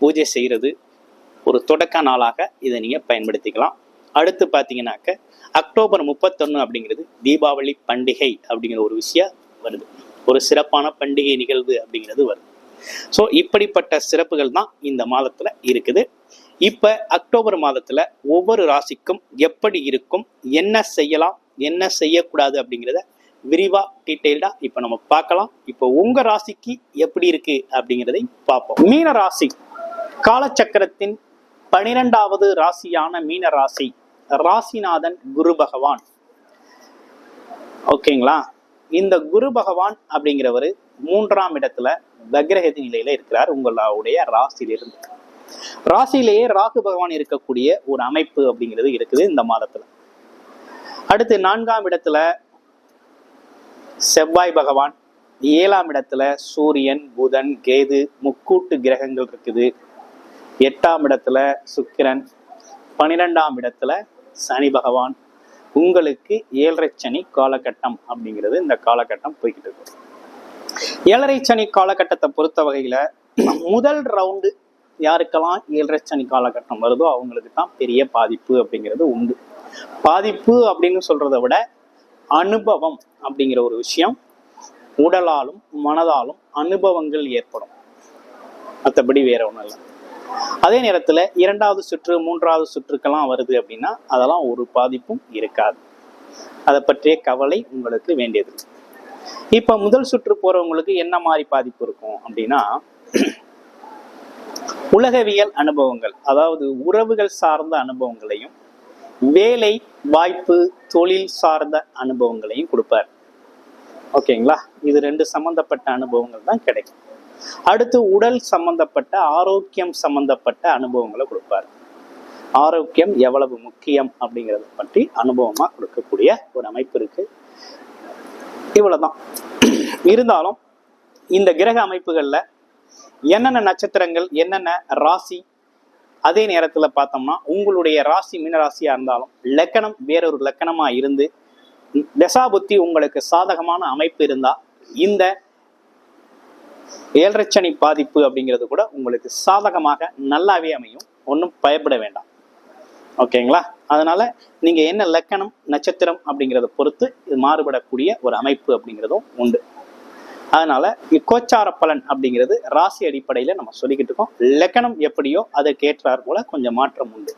பூஜை செய்கிறது ஒரு தொடக்க நாளாக இதை நீங்கள் பயன்படுத்திக்கலாம். அடுத்து பார்த்தீங்கன்னாக்க அக்டோபர் முப்பத்தொன்று அப்படிங்கிறது தீபாவளி பண்டிகை அப்படிங்கிற ஒரு விஷயம் வருது. ஒரு சிறப்பான பண்டிகை நிகழ்வு அப்படிங்கிறது வருது. ஸோ இப்படிப்பட்ட சிறப்புகள் தான் இந்த மாதத்தில் இருக்குது. இப்போ அக்டோபர் மாதத்தில் ஒவ்வொரு ராசிக்கும் எப்படி இருக்கும் என்ன செய்யலாம் என்ன செய்யக்கூடாது அப்படிங்கிறத விரிவா டீட்டெயில்டா இப்போ நம்ம பார்க்கலாம். இப்போ உங்க ராசிக்கு எப்படி இருக்கு அப்படிங்கிறதை பார்ப்போம். மீன ராசி காலச்சக்கரத்தின் பனிரெண்டாவது ராசியான மீன ராசி ராசிநாதன் குரு பகவான். ஓகேங்களா இந்த குரு பகவான் அப்படிங்கிறவர் மூன்றாம் இடத்துல வக்ரகதி நிலையில இருக்கிறார் உங்களுடைய ராசியிலிருந்து. ராசியிலேயே ராகு பகவான் இருக்கக்கூடிய ஒரு அமைப்பு அப்படிங்கிறது இருக்குது இந்த மாதத்துல. அடுத்து நான்காம் இடத்துல செவ்வாய் பகவான் ஏழாம் இடத்துல சூரியன் புதன் கேது முக்கூட்டு கிரகங்கள் இருக்குது. எட்டாம் இடத்துல சுக்கிரன் பன்னிரெண்டாம் இடத்துல சனி பகவான். உங்களுக்கு ஏழரை சனி காலகட்டம் அப்படிங்கிறது இந்த காலகட்டம் போய்கிட்டு இருக்கு. ஏழரை சனி காலகட்டத்தை பொறுத்த வகையில முதல் ரவுண்டு யாருக்கெல்லாம் ஏழரை சனி காலகட்டம் வருதோ அவங்களுக்கு தான் பெரிய பாதிப்பு அப்படிங்கிறது உண்டு. பாதிப்பு அப்படின்னு சொல்றதை விட அனுபவம் அப்படிங்கிற ஒரு விஷயம் உடலாலும் மனதாலும் அனுபவங்கள் ஏற்படும். மற்றபடி வேற ஒன்றும் இல்லை. அதே நேரத்தில் இரண்டாவது சுற்று மூன்றாவது சுற்றுக்கெல்லாம் வருது அப்படின்னா அதெல்லாம் ஒரு பாதிப்பும் இருக்காது. அதை பற்றிய கவலை உங்களுக்கு வேண்டியது. இப்போ முதல் சுற்று போறவங்களுக்கு என்ன மாதிரி பாதிப்பு இருக்கும் அப்படின்னா உலகவியல் அனுபவங்கள் அதாவது உறவுகள் சார்ந்த அனுபவங்களையும் வேலை வாய்ப்பு தொழில் சார்ந்த அனுபவங்களையும் கொடுப்பார். ஓகேங்களா? இது ரெண்டு சம்பந்தப்பட்ட அனுபவங்கள் தான் கிடைக்கும். அடுத்து உடல் சம்பந்தப்பட்ட ஆரோக்கியம் சம்பந்தப்பட்ட அனுபவங்களை கொடுப்பார். ஆரோக்கியம் எவ்வளவு முக்கியம் அப்படிங்கிறத பற்றி அனுபவமா கொடுக்கக்கூடிய ஒரு அமைப்பு இருக்கு. இவ்வளவுதான். இருந்தாலும் இந்த கிரக அமைப்புகள்ல என்னென்ன நட்சத்திரங்கள் என்னென்ன ராசி அதே நேரத்துல பார்த்தோம்னா உங்களுடைய ராசி மீனராசியா இருந்தாலும் லக்கணம் வேறொரு லக்கணமா இருந்து தசாபுத்தி உங்களுக்கு சாதகமான அமைப்பு இருந்தா இந்த ஏழரைச்சனி பாதிப்பு அப்படிங்கிறது கூட உங்களுக்கு சாதகமாக நல்லாவே அமையும். ஒன்றும் பயப்பட வேண்டாம். ஓகேங்களா? அதனால நீங்க என்ன லக்கணம் நட்சத்திரம் அப்படிங்கிறத பொறுத்து இது மாறுபடக்கூடிய ஒரு அமைப்பு அப்படிங்கிறதும் உண்டு. அதனால கோச்சார பலன் அப்படிங்கிறது ராசி அடிப்படையில நம்ம சொல்லிக்கிட்டு இருக்கோம். லக்கணம் எப்படியோ அதற்கு ஏற்றார் போல கொஞ்சம் மாற்றம் உண்டு.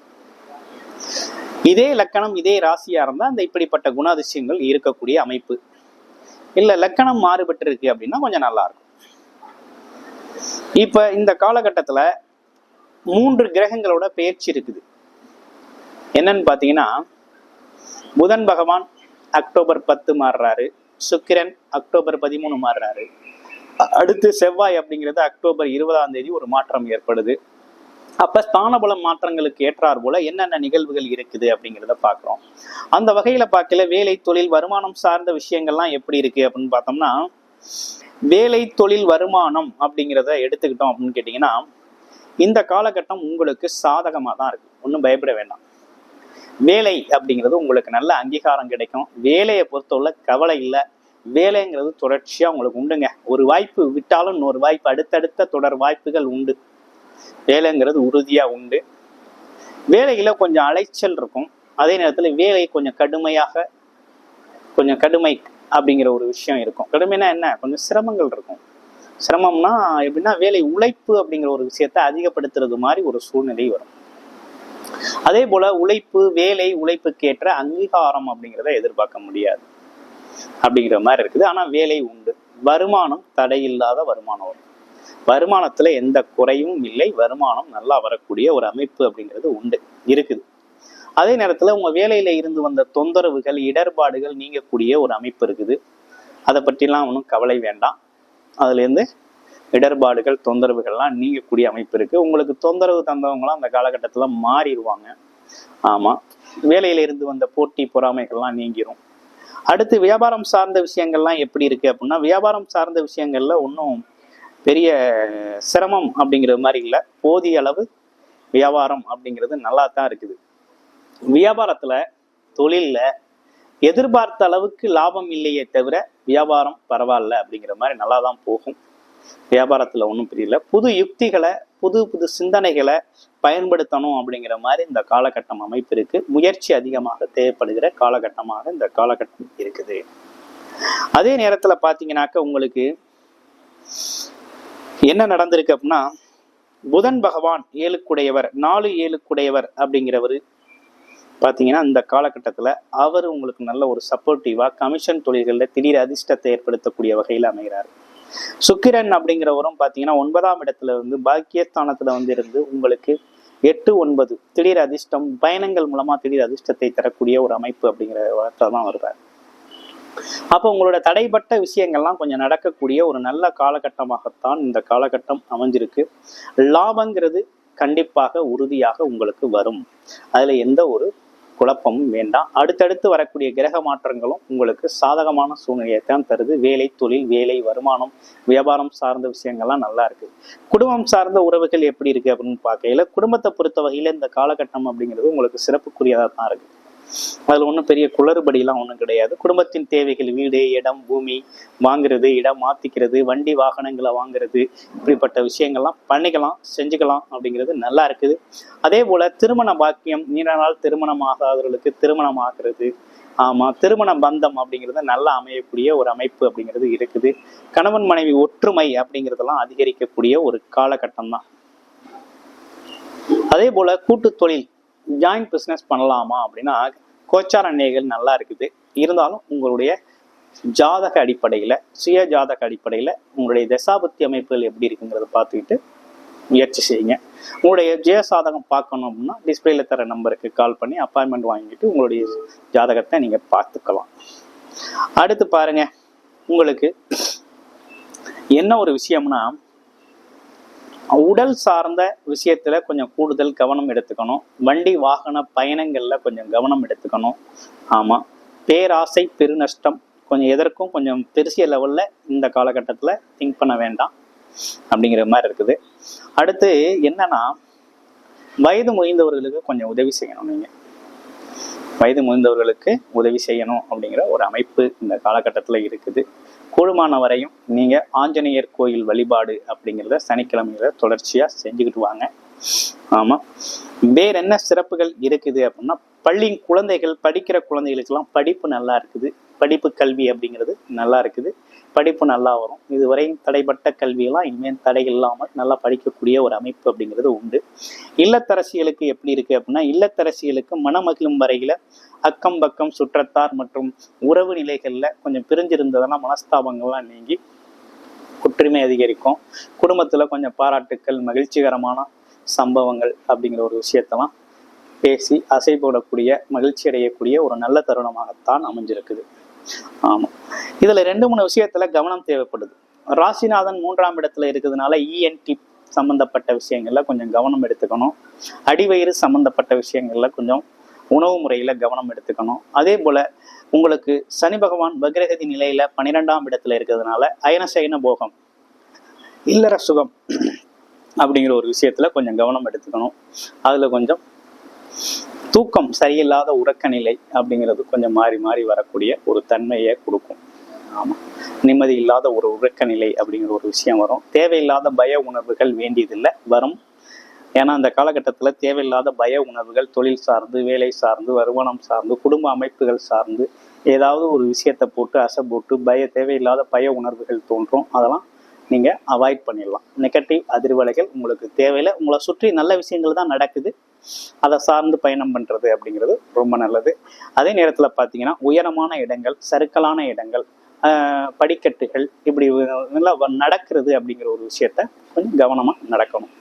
இதே லக்கணம் இதே ராசியா இருந்தா அந்த இப்படிப்பட்ட குணாதிசயங்கள் இருக்கக்கூடிய அமைப்பு. இல்ல லக்கணம் மாறுபட்டு இருக்கு அப்படின்னா கொஞ்சம் நல்லா இருக்கும். இப்ப இந்த காலகட்டத்துல மூன்று கிரகங்களோட பெயர்ச்சி இருக்குது. என்னன்னு பாத்தீங்கன்னா புதன் பகவான் அக்டோபர் பத்து மாறுறாரு. சுக்கிரன் அக்டோபர் பதிமூணு மாறுறாரு. அடுத்து செவ்வாய் அப்படிங்கிறது அக்டோபர் இருபதாம் தேதி ஒரு மாற்றம் ஏற்படுது. அப்ப ஸ்தானபலம் மாற்றங்களுக்கு ஏற்றார் போல என்னென்ன நிகழ்வுகள் இருக்குது அப்படிங்கிறத பார்க்குறோம் அந்த வகையில பார்க்கல வேலை தொழில் வருமானம் சார்ந்த விஷயங்கள்லாம் எப்படி இருக்கு அப்படின்னு பார்த்தோம்னா வேலை தொழில் வருமானம் அப்படிங்கிறத எடுத்துக்கிட்டோம் அப்படின்னு கேட்டிங்கன்னா இந்த காலகட்டம் உங்களுக்கு சாதகமாக தான் இருக்குது ஒன்றும் பயப்பட வேண்டாம். வேலை அப்படிங்கிறது உங்களுக்கு நல்ல அங்கீகாரம் கிடைக்கும். வேலையை பொறுத்தவரை கவலை இல்லை. வேலைங்கிறது தொடர்ச்சியாக உங்களுக்கு உண்டுங்க. ஒரு வாய்ப்பு விட்டாலும் இன்னொரு வாய்ப்பு அடுத்தடுத்த தொடர் வாய்ப்புகள் உண்டு. வேலைங்கிறது உறுதியாக உண்டு. வேலையில் கொஞ்சம் அலைச்சல் இருக்கும். அதே நேரத்தில் வேலை கொஞ்சம் கடுமையாக கொஞ்சம் கடுமை அப்படிங்கிற ஒரு விஷயம் இருக்கும். கடுமைனா என்ன? கொஞ்சம் சிரமங்கள் இருக்கும். சிரமம்னா எப்படின்னா வேலை உழைப்பு அப்படிங்கிற ஒரு விஷயத்தை அதிகப்படுத்துறது மாதிரி ஒரு சூழ்நிலை வரும். அதே போல உழைப்பு வேலை உழைப்புக்கு ஏற்ற அங்கீகாரம் அப்படிங்கிறத எதிர்பார்க்க முடியாது. அப்படிங்கிற மாதிரி இருக்குது. ஆனா வேலை உண்டு. வருமானம் தடையில்லாத வருமானம் வரும். வருமானத்துல எந்த குறையும் இல்லை. வருமானம் நல்லா வரக்கூடிய ஒரு அமைப்பு அப்படிங்கிறது உண்டு. இருக்குது. அதே நேரத்தில் உங்கள் வேலையில் இருந்து வந்த தொந்தரவுகள் இடர்பாடுகள் நீங்கக்கூடிய ஒரு அமைப்பு இருக்குது. அதை பற்றிலாம் ஒன்றும் கவலை வேண்டாம். அதுலேருந்து இடர்பாடுகள் தொந்தரவுகள்லாம் நீங்கக்கூடிய அமைப்பு இருக்குது உங்களுக்கு தொந்தரவு தந்தவங்களாம் அந்த காலகட்டத்தில் மாறிடுவாங்க ஆமாம் வேலையில இருந்து வந்த போட்டி பொறாமைகள்லாம் நீங்கிரும். அடுத்து வியாபாரம் சார்ந்த விஷயங்கள்லாம் எப்படி இருக்கு அப்படின்னா வியாபாரம் சார்ந்த விஷயங்கள்ல ஒன்றும் பெரிய சிரமம் அப்படிங்கிறது மாதிரி இல்லை. போதிய அளவு வியாபாரம் அப்படிங்கிறது நல்லா தான் இருக்குது. வியாபாரத்தில் தொழிலில் எதிர்பார்த்த அளவுக்கு லாபம் இல்லையே தவிர வியாபாரம் பரவாயில்ல அப்படிங்கிற மாதிரி நல்லா தான் போகும். வியாபாரத்தில் ஒன்றும் புரியல. புது யுக்திகளை புது புது சிந்தனைகளை பயன்படுத்தணும் அப்படிங்கிற மாதிரி இந்த காலகட்டம் அமைப்பு இருக்குது முயற்சி அதிகமாக தேவைப்படுகிற காலகட்டமாக இந்த காலகட்டம் இருக்குது. அதே நேரத்தில் பார்த்தீங்கன்னாக்க உங்களுக்கு என்ன நடந்திருக்கு அப்படின்னா புதன் பகவான் ஏழுக்குடையவர் நாலு ஏழுக்குடையவர் அப்படிங்கிறவர் பார்த்தீங்கன்னா இந்த காலகட்டத்தில் அவர் உங்களுக்கு நல்ல ஒரு சப்போர்ட்டிவாக கமிஷன் தொழில்களில் திடீர் அதிர்ஷ்டத்தை ஏற்படுத்தக்கூடிய வகையில் அமைகிறார். சுக்கிரன் அப்படிங்கிறவரும் பார்த்தீங்கன்னா ஒன்பதாம் இடத்துல இருந்து பாக்கியஸ்தானத்தில் வந்து இருந்து உங்களுக்கு எட்டு ஒன்பது திடீர் அதிர்ஷ்டம் பயணங்கள் மூலமா திடீர் அதிர்ஷ்டத்தை தரக்கூடிய ஒரு அமைப்பு அப்படிங்கிற வார்த்தை தான் வருவார். அப்போ உங்களோட தடைப்பட்ட விஷயங்கள்லாம் கொஞ்சம் நடக்கக்கூடிய ஒரு நல்ல காலகட்டமாகத்தான் இந்த காலகட்டம் அமைஞ்சிருக்கு. லாபங்கிறது கண்டிப்பாக உறுதியாக உங்களுக்கு வரும். அதுல எந்த ஒரு குழப்பமும் வேண்டாம். அடுத்தடுத்து வரக்கூடிய கிரக மாற்றங்களும் உங்களுக்கு சாதகமான சூழ்நிலையை தான் தருது. வேலை தொழில் வேலை வருமானம் வியாபாரம் சார்ந்த விஷயங்கள்லாம் நல்லா இருக்கு. குடும்பம் சார்ந்த உறவுகள் எப்படி இருக்கு அப்படின்னு பார்க்கையில குடும்பத்தை பொறுத்த வகையில இந்த காலகட்டம் அப்படிங்கிறது உங்களுக்கு சிறப்புக்குரியதாக தான் இருக்கு. அதில் ஒன்றும் பெரிய குளறுபடியெல்லாம் ஒன்றும் கிடையாது. குடும்பத்தின் தேவைகள் வீடு இடம் பூமி வாங்குறது இடம் மாத்திக்கிறது வண்டி வாகனங்களை வாங்குறது இப்படிப்பட்ட விஷயங்கள்லாம் பண்ணிக்கலாம் செஞ்சுக்கலாம் அப்படிங்கிறது நல்லா இருக்குது. அதே போல திருமண பாக்கியம் நீண்ட நாள் திருமணம் ஆகாதவர்களுக்கு திருமணம் ஆகிறது ஆமா திருமண பந்தம் அப்படிங்கிறது நல்லா அமையக்கூடிய ஒரு அமைப்பு அப்படிங்கிறது இருக்குது. கணவன் மனைவி ஒற்றுமை அப்படிங்கிறதெல்லாம் அதிகரிக்கக்கூடிய ஒரு காலகட்டம் தான். அதே போல கூட்டு தொழில் ஜாயிண்ட் பிஸ்னஸ் பண்ணலாமா அப்படின்னா கோச்சார நேகள் நல்லா இருக்குது. இருந்தாலும் உங்களுடைய ஜாதக அடிப்படையில் சுய ஜாதக அடிப்படையில் உங்களுடைய தசாபத்தி அமைப்புகள் எப்படி இருக்குங்கிறத பார்த்துக்கிட்டு முயற்சி செய்யுங்க. உங்களுடைய ஜெய சாதகம் பார்க்கணும் அப்படின்னா டிஸ்பிளேல தர நம்பருக்கு கால் பண்ணி அப்பாயின்மெண்ட் வாங்கிட்டு உங்களுடைய ஜாதகத்தை நீங்கள் பார்த்துக்கலாம். அடுத்து பாருங்க உங்களுக்கு என்ன ஒரு விஷயம்னா உடல் சார்ந்த விஷயத்துல கொஞ்சம் கூடுதல் கவனம் எடுத்துக்கணும். வண்டி வாகன பயணங்கள்ல கொஞ்சம் கவனம் எடுத்துக்கணும். ஆமா. பேராசை பெருநஷ்டம் கொஞ்சம் எதற்கும் கொஞ்சம் பெருசிய லெவல்ல இந்த காலகட்டத்துல திங்க் பண்ண வேண்டாம் அப்படிங்கிற மாதிரி இருக்குது. அடுத்து என்னன்னா வயது முதிர்ந்தவர்களுக்கு கொஞ்சம் உதவி செய்யணும் நீங்க. வயது முதிர்ந்தவர்களுக்கு உதவி செய்யணும் அப்படிங்கிற ஒரு அமைப்பு இந்த காலகட்டத்தில் இருக்குது. கூடுமான வரையும் நீங்கள் ஆஞ்சநேயர் கோயில் வழிபாடு அப்படிங்கிறத சனிக்கிழமையில தொடர்ச்சியாக செஞ்சுக்கிட்டு வாங்க. ஆமாம் வேற என்ன சிறப்புகள் இருக்குது அப்படின்னா பள்ளி குழந்தைகள் படிக்கிற குழந்தைகளுக்கெல்லாம் படிப்பு நல்லா இருக்குது. படிப்பு கல்வி அப்படிங்கிறது நல்லா இருக்குது. படிப்பு நல்லா வரும். இதுவரையும் தடைப்பட்ட கல்வியெல்லாம் இனிமேல் தடை இல்லாமல் நல்லா படிக்கக்கூடிய ஒரு அமைப்பு அப்படிங்கிறது உண்டு. இல்லத்தரசிகளுக்கு எப்படி இருக்கு அப்படின்னா இல்லத்தரசிகளுக்கு மனமகிழும் வரையில அக்கம் பக்கம் சுற்றத்தார் மற்றும் உறவு நிலைகள்ல கொஞ்சம் பிரிஞ்சிருந்ததெல்லாம் மனஸ்தாபங்கள்லாம் நீங்கி ஒற்றுமை அதிகரிக்கும். குடும்பத்துல கொஞ்சம் பாராட்டுக்கள் மகிழ்ச்சிகரமான சம்பவங்கள் அப்படிங்கிற ஒரு விஷயத்தெல்லாம் பேசி அசை போடக்கூடிய மகிழ்ச்சி அடையக்கூடிய ஒரு நல்ல தருணமாகத்தான் அமைஞ்சிருக்குது. ஆமா. இதுல ரெண்டு மூணு விஷயத்துல கவனம் தேவைப்படுது. ராசிநாதன் மூன்றாம் இடத்துல இருக்கிறதுனால இஎன்டி சம்மந்தப்பட்ட விஷயங்கள்ல கொஞ்சம் கவனம் எடுத்துக்கணும். அடிவயிறு சம்மந்தப்பட்ட விஷயங்கள்ல கொஞ்சம் உணவு முறையில கவனம் எடுத்துக்கணும். அதே போல உங்களுக்கு சனி பகவான் வக்ரகதி நிலையில பன்னிரெண்டாம் இடத்துல இருக்கிறதுனால அயனசயன போகம் இல்லற சுகம் அப்படிங்கிற ஒரு விஷயத்துல கொஞ்சம் கவனம் எடுத்துக்கணும். அதுல கொஞ்சம் தூக்கம் சரியில்லாத உறக்க நிலை அப்படிங்கிறது கொஞ்சம் மாறி மாறி வரக்கூடிய ஒரு தன்மையை கொடுக்கும். ஆமாம் நிம்மதி இல்லாத ஒரு உறக்க நிலை அப்படிங்கிற ஒரு விஷயம் வரும். தேவையில்லாத பய உணர்வுகள் வேண்டியதில்லை வரும். ஏன்னா அந்த காலகட்டத்தில் தேவையில்லாத பய உணர்வுகள் தொழில் சார்ந்து வேலை சார்ந்து வருமானம் சார்ந்து குடும்ப அமைப்புகள் சார்ந்து ஏதாவது ஒரு விஷயத்தை போட்டு அசை போட்டு பய தேவையில்லாத பய உணர்வுகள் தோன்றும். அதெல்லாம் நீங்கள் அவாய்ட் பண்ணிடலாம். நெகட்டிவ் அதிர்வலைகள் உங்களுக்கு தேவையில்லை. உங்களை சுற்றி நல்ல விஷயங்கள் தான் நடக்குது. அதை சார்ந்து பயணம் பண்ணுறது அப்படிங்கிறது ரொம்ப நல்லது. அதே நேரத்தில் பார்த்தீங்கன்னா உயரமான இடங்கள் சறுக்கலான இடங்கள் படிக்கட்டுகள் இப்படி நல்லா நடக்கிறது அப்படிங்கிற ஒரு விஷயத்த கொஞ்சம் கவனமாக நடக்கணும்.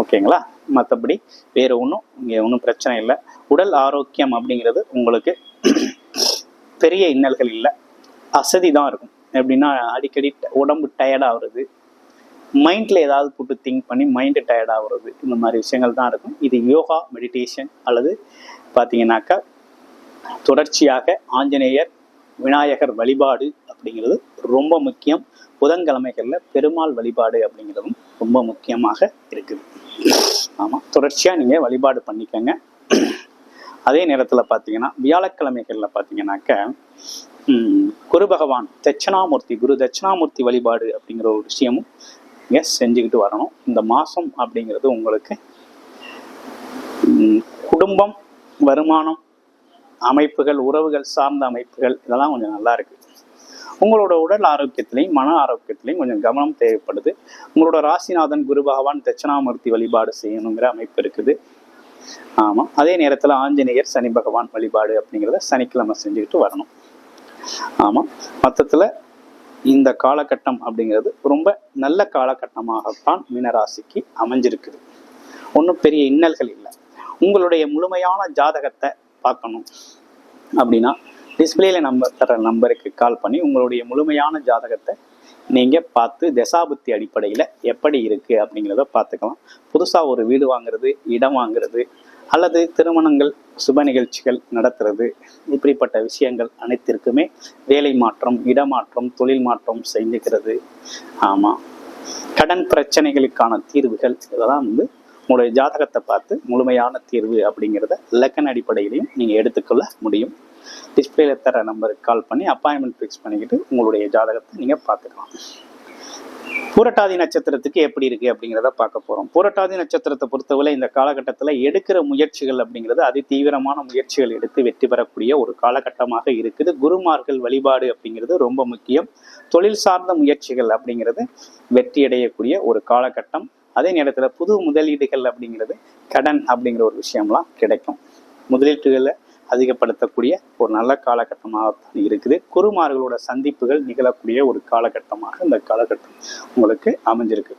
ஓகேங்களா? மற்றபடி வேறு ஒன்றும் இங்கே ஒன்றும் பிரச்சனை இல்லை. உடல் ஆரோக்கியம் அப்படிங்கிறது உங்களுக்கு பெரிய இன்னல்கள் இல்லை. அசதி தான் இருக்கும். எப்படின்னா அடிக்கடி உடம்பு டயர்ட் ஆகுறது. மைண்டில் ஏதாவது போட்டு திங்க் பண்ணி மைண்டு டயர்ட் ஆகுறது. இந்த மாதிரி விஷயங்கள் தான் இருக்கும். இது யோகா மெடிடேஷன் அல்லது பார்த்தீங்கன்னாக்கா தொடர்ச்சியாக ஆஞ்சநேயர் விநாயகர் வழிபாடு அப்படிங்கிறது ரொம்ப முக்கியம். புதன்கிழமைகளில் பெருமாள் வழிபாடு அப்படிங்கிறதும் ரொம்ப முக்கியமாக இருக்குது. ஆமாம் தொடர்ச்சியாக நீங்கள் வழிபாடு பண்ணிக்கோங்க. அதே நேரத்தில் பார்த்தீங்கன்னா வியாழக்கிழமைகளில் பார்த்தீங்கன்னாக்க குரு பகவான் தட்சணாமூர்த்தி குரு தட்சணாமூர்த்தி வழிபாடு அப்படிங்கிற ஒரு விஷயமும் எஸ் செஞ்சுக்கிட்டு வரணும். இந்த மாதம் அப்படிங்கிறது உங்களுக்கு குடும்பம் வருமானம் அமைப்புகள் உறவுகள் சார்ந்த அமைப்புகள் இதெல்லாம் கொஞ்சம் நல்லா இருக்கு. உங்களோட உடல் ஆரோக்கியத்திலையும் மன ஆரோக்கியத்திலையும் கொஞ்சம் கவனம் தேவைப்படுது. உங்களோட ராசிநாதன் குரு பகவான் தட்சிணாமூர்த்தி வழிபாடு செய்யணுங்கிற அமைப்பு இருக்குது. ஆமாம் அதே நேரத்தில் ஆஞ்சநேயர் சனி பகவான் வழிபாடு அப்படிங்கிறத சனிக்கிழமை செஞ்சுக்கிட்டு வரணும். ஆமாம் மொத்தத்தில் இந்த காலகட்டம் அப்படிங்கிறது ரொம்ப நல்ல காலகட்டமாகத்தான் மீனராசிக்கு அமைஞ்சிருக்குது. ஒன்றும் பெரிய இன்னல்கள் இல்லை. உங்களுடைய முழுமையான ஜாதகத்தை பார்க்கணும். அப்படின்னா டிஸ்பிளேல நம்பர் தர நம்பருக்கு கால் பண்ணி உங்களுடைய முழுமையான ஜாதகத்தை நீங்கள் பார்த்து தசாபுத்தி அடிப்படையில் எப்படி இருக்குது அப்படிங்கிறத பார்த்துக்கலாம். புதுசாக ஒரு வீடு வாங்குறது இடம் வாங்குறது அல்லது திருமணங்கள் சுப நிகழ்ச்சிகள் நடத்துறது இப்படிப்பட்ட விஷயங்கள் அனைத்திற்குமே வேலை மாற்றம் இடமாற்றம் தொழில் மாற்றம் செஞ்சுக்கிறது. ஆமாம் கடன் பிரச்சனைகளுக்கான தீர்வுகள் இதெல்லாம் வந்து உங்களுடைய ஜாதகத்தை பார்த்து முழுமையான தீர்வு அப்படிங்கிறத லக்கன் அடிப்படையிலையும் நீங்கள் எடுத்துக்கொள்ள முடியும். டிஸ்பிளேல தர நம்பருக்கு கால் பண்ணி அப்பாயின்மெண்ட் ஃபிக்ஸ் பண்ணிக்கிட்டு உங்களுடைய ஜாதகத்தை நீங்கள் பார்த்துக்கலாம். பூரட்டாதி நட்சத்திரத்துக்கு எப்படி இருக்கு அப்படிங்கிறத பார்க்க போறோம். பூரட்டாதி நட்சத்திரத்தை பொறுத்தவரை இந்த காலகட்டத்தில் எடுக்கிற முயற்சிகள் அப்படிங்கிறது அதி தீவிரமான முயற்சிகள் எடுத்து வெற்றி பெறக்கூடிய ஒரு காலகட்டமாக இருக்குது. குருமார்கள் வழிபாடு அப்படிங்கிறது ரொம்ப முக்கியம். தொழில் சார்ந்த முயற்சிகள் அப்படிங்கிறது வெற்றி அடையக்கூடிய ஒரு காலகட்டம். அதே நேரத்தில் புது முதலீடுகள் அப்படிங்கிறது கடன் அப்படிங்கிற ஒரு விஷயம்லாம் கிடைக்கும். முதலீட்டுகளை அதிகப்படுத்தக்கூடிய ஒரு நல்ல காலகட்டமாகத்தான் இருக்குது. குருமார்களோட சந்திப்புகள் நிகழக்கூடிய ஒரு காலகட்டமாக இந்த காலகட்டம் உங்களுக்கு அமைஞ்சிருக்கு.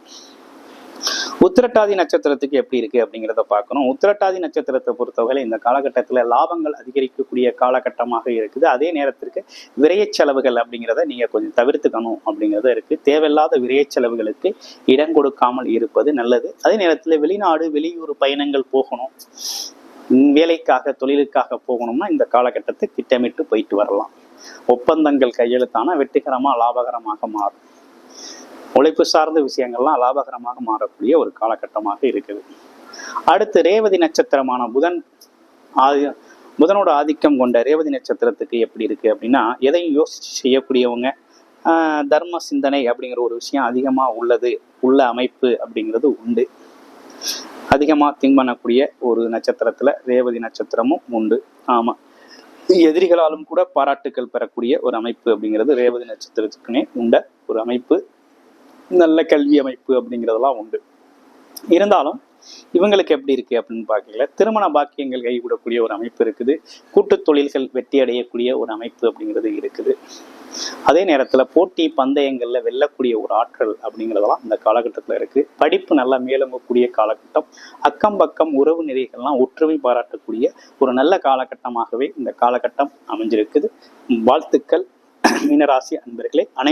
உத்திரட்டாதி நட்சத்திரத்துக்கு எப்படி இருக்கு அப்படிங்கிறத பார்க்கணும். உத்திரட்டாதி நட்சத்திரத்தை பொறுத்தவரை இந்த காலகட்டத்தில் லாபங்கள் அதிகரிக்கக்கூடிய காலகட்டமாக இருக்குது. அதே நேரத்திற்கு விரைய செலவுகள் அப்படிங்கிறத நீங்கள் கொஞ்சம் தவிர்த்துக்கணும் அப்படிங்கிறத இருக்கு. தேவையில்லாத விரைய செலவுகளுக்கு இடம் கொடுக்காமல் இருப்பது நல்லது. அதே நேரத்தில் வெளிநாடு வெளியூர் பயணங்கள் போகணும். வேலைக்காக தொழிலுக்காக போகணும்னா இந்த காலகட்டத்தை திட்டமிட்டு போயிட்டு வரலாம். ஒப்பந்தங்கள் கையெழுத்தான வெற்றிகரமாக லாபகரமாக மாறும். உழைப்பு சார்ந்த விஷயங்கள்லாம் லாபகரமாக மாறக்கூடிய ஒரு காலகட்டமாக இருக்குது. அடுத்து ரேவதி நட்சத்திரமான புதன் ஆதி புதனோட ஆதிக்கம் கொண்ட ரேவதி நட்சத்திரத்துக்கு எப்படி இருக்குது அப்படின்னா எதையும் யோசிச்சு செய்யக்கூடியவங்க தர்ம சிந்தனை அப்படிங்கிற ஒரு விஷயம் அதிகமாக உள்ளது உள்ள அமைப்பு அப்படிங்கிறது உண்டு. அதிகமாக திங்க் பண்ணக்கூடிய ஒரு நட்சத்திரத்தில் ரேவதி நட்சத்திரமும் உண்டு. ஆமாம் எதிரிகளாலும் கூட பாராட்டுக்கள் பெறக்கூடிய ஒரு அமைப்பு அப்படிங்கிறது ரேவதி நட்சத்திரத்துக்குனே உண்ட ஒரு அமைப்பு. நல்ல கல்வி அமைப்பு அப்படிங்கிறதெல்லாம் உண்டு. இருந்தாலும் இவங்களுக்கு எப்படி இருக்கு அப்படின்னு பார்க்கல. திருமண பாக்கியங்கள் கைகூடக்கூடிய ஒரு அமைப்பு இருக்குது. கூட்டு தொழில்கள் வெற்றி அடையக்கூடிய ஒரு அமைப்பு அப்படிங்கிறது இருக்குது. அதே நேரத்தில் போட்டி பந்தயங்களில் வெல்லக்கூடிய ஒரு ஆற்றல் அப்படிங்கிறதெல்லாம் இந்த காலகட்டத்தில் இருக்கு. படிப்பு நல்லா மேலோங்கக்கூடிய காலகட்டம் அக்கம் பக்கம் உறவு நிறைகள்லாம் ஒற்றுமை பாராட்டக்கூடிய ஒரு நல்ல காலகட்டமாகவே இந்த காலகட்டம் அமைஞ்சிருக்குது. வாழ்த்துக்கள் மீனராசி அன்பர்களே அனைவரும்